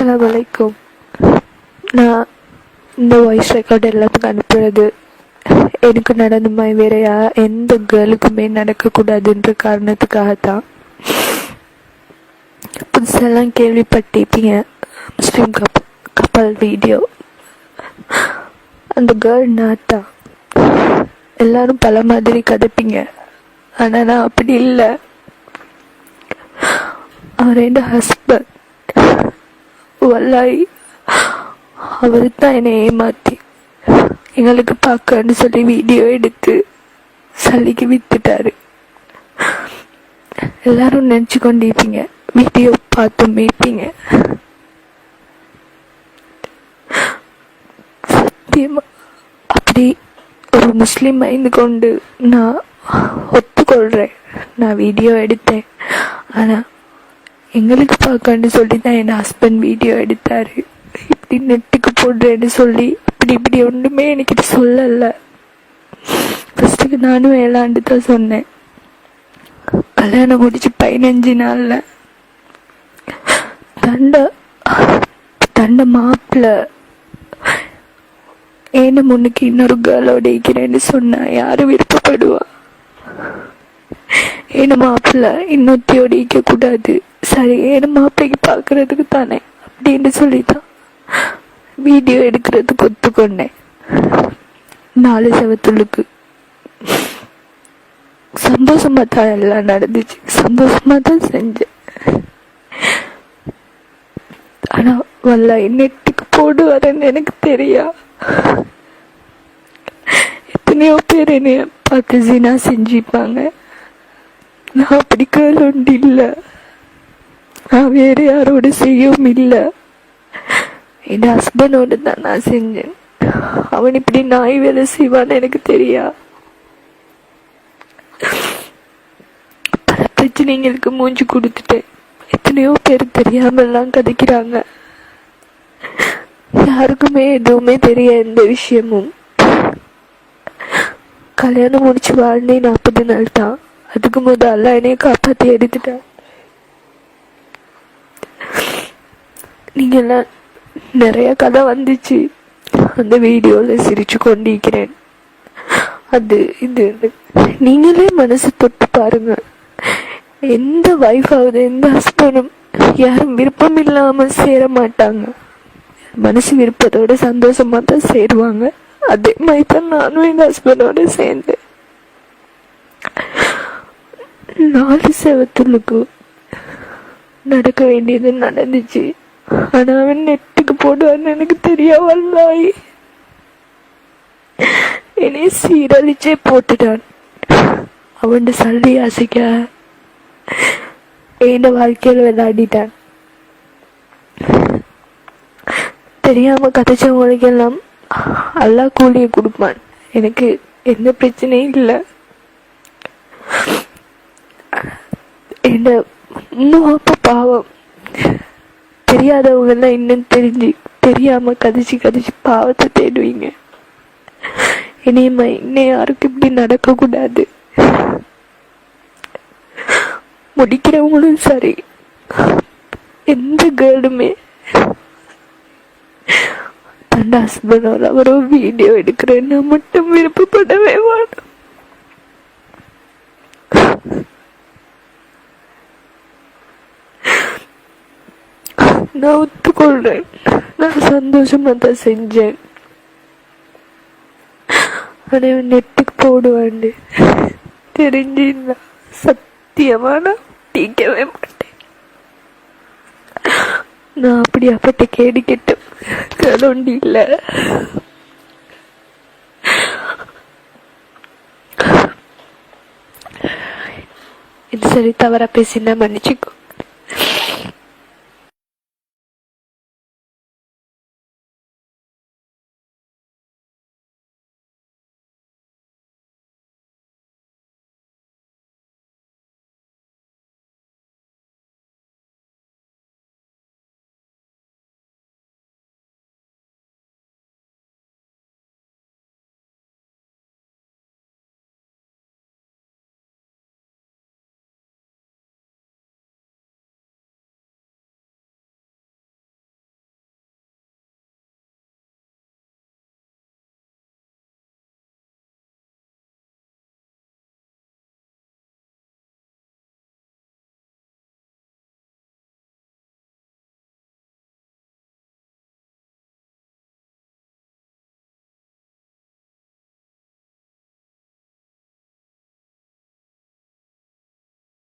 அஸ்லாம் வலைக்கும் நான் இந்த வாய்ஸ் ரெக்கார்டு எல்லாத்துக்கும் அனுப்புறது எனக்கு நடந்த மாதிரி வேற யா எந்த கேர்ளுக்குமே நடக்கக்கூடாதுன்ற காரணத்துக்காக தான் புதுசெல்லாம் கேள்விப்பட்டிருப்பீங்க. முஸ்லீம் கப் கப்பல் வீடியோ. அந்த கேர்ள் நான் தான் எல்லாரும் பல மாதிரி கதைப்பீங்க. ஆனால் நான் அப்படி இல்லை. அவர் ரெண்டு ஹஸ்பண்ட் வல்லாய். அவரு தான் என்னை ஏமாத்தி. எங்களுக்கு பார்க்கன்னு சொல்லி வீடியோ எடுத்து சளிக்கு வித்துட்டாரு. எல்லாரும் நினச்சி கொண்டிருப்பீங்க வீடியோ பார்த்து மீட்பீங்க சத்தியமா அப்படி ஒரு முஸ்லீம் மைந்து கொண்டு நான் ஒத்துக்கொள்கிறேன் நான் வீடியோ எடுத்தேன். ஆனால் எங்களுக்கு பார்க்கான்னு சொல்லி தான் என் ஹஸ்பண்ட் வீடியோ எடுத்தாரு. இப்படி நெட்டுக்கு போடுறேன்னு சொல்லி அப்படி இப்படி ஒன்றுமே எனக்கு சொல்லலை. ஃபஸ்ட்டுக்கு நானும் ஏழாண்டு தான் சொன்னேன். கல்யாணம் முடிச்சு பதினஞ்சு நாளில் தண்ட தண்ட மாப்பிள்ள ஏன முன்னுக்கு இன்னொரு கேர்ளோட இருக்கிறேன்னு சொன்னா யாரும் விருப்பப்படுவா? என் மாப்பிள்ள இன்னொத்தி ஒடிக்க கூடாது. சரி ஏன மாப்பிள்ளைக்கு பார்க்கறதுக்கு தானே அப்படின்னு சொல்லிதான் வீடியோ எடுக்கிறதுக்கு ஒத்துக்கொண்டேன். நாலு செவத்துள்ளுக்கு. சந்தோஷமா தான் எல்லாம் நடந்துச்சு. சந்தோஷமா தான் செஞ்சேன். ஆனா வல்ல நெட்டுக்கு போடுவாருன்னு எனக்கு தெரியா. எத்தனையோ பேர் என்னைய பார்த்து ஜீனா செஞ்சுப்பாங்க நான் அப்படி ஒன்று இல்லை நான் வேறு யாரோட செய்யவும் இல்லை. என் ஹஸ்பண்டோடு தான் நான் செஞ்சேன். அவன் இப்படி நாய் வேலை செய்வான்னு எனக்கு தெரியா? பல பிரச்சனைங்களுக்கு மூஞ்சி கொடுத்துட்டேன். எத்தனையோ பேர் தெரியாமலாம் கதைக்கிறாங்க. யாருக்குமே எதுவுமே தெரிய எந்த விஷயமும். கல்யாணம் முடிச்சு வாழ்ந்தே நாற்பது நாள் தான் அதுக்கு அல்ல என்னைய காப்பாத்தி எடுத்துட்டான் நீங்க எல்லாம் நிறைய கதை வந்துச்சு. அந்த வீடியோல சிரிச்சு கொண்டிருக்கிறேன். அது இது நீங்களே மனசு தொட்டு பாருங்க. எந்த வைஃபாவது எந்த ஹஸ்பண்டும் யாரும் விருப்பம் இல்லாம சேர மாட்டாங்க. மனசு விருப்பத்தோட சந்தோஷமா தான் சேருவாங்க. அதே மாதிரி தான் நானும் எங்க ஹஸ்பண்டோட சேர்ந்தேன். நாலு செவத்துலுக்கு நடக்க வேண்டியது நடந்துச்சு. ஆனா அவன் நெட்டுக்கு போடுவான்னு எனக்கு தெரிய வல்லாய். என்னை சீரழிச்சே போட்டுட்டான். அவன் சல்லி அசைக்க என் வாழ்க்கையில் விளையாடிட்டான். தெரியாம கதைச்சவங்களுக்கு எல்லாம் அல்லா கூலியை கொடுப்பான். எனக்கு எந்த பிரச்சனையும் இல்லை. என்ன? இன்னும் அப்போ பாவம். தெரியாதவங்க தான் இன்னும் தெரிஞ்சு தெரியாம கதிச்சு கதிச்சு பாவத்தை தேடுவீங்க. இனியம்மா இன்னும் யாருக்கும் இப்படி நடக்கக்கூடாது. முடிக்கிறவங்களும் சரி. எந்த கேர்ளுமே தன் ஹஸ்பண்டோட அவரோ வீடியோ எடுக்கிறேன்னு மட்டும் விருப்பப்படவே மாட்டோம். நான் ஒத்துக்கொள்றேன் நான் சந்தோஷமா தான் செஞ்சேன். ஆனா நெட்டுக்கு போடுவாண்டு தெரிஞ்சு சத்தியமா நான் டீக்கவே மாட்டேன். நான் அப்படி அப்பட்ட கேடு கெட்டு கதொண்டி இல்லை. இது சரி தவறா பேசினா மன்னிச்சுக்கோ.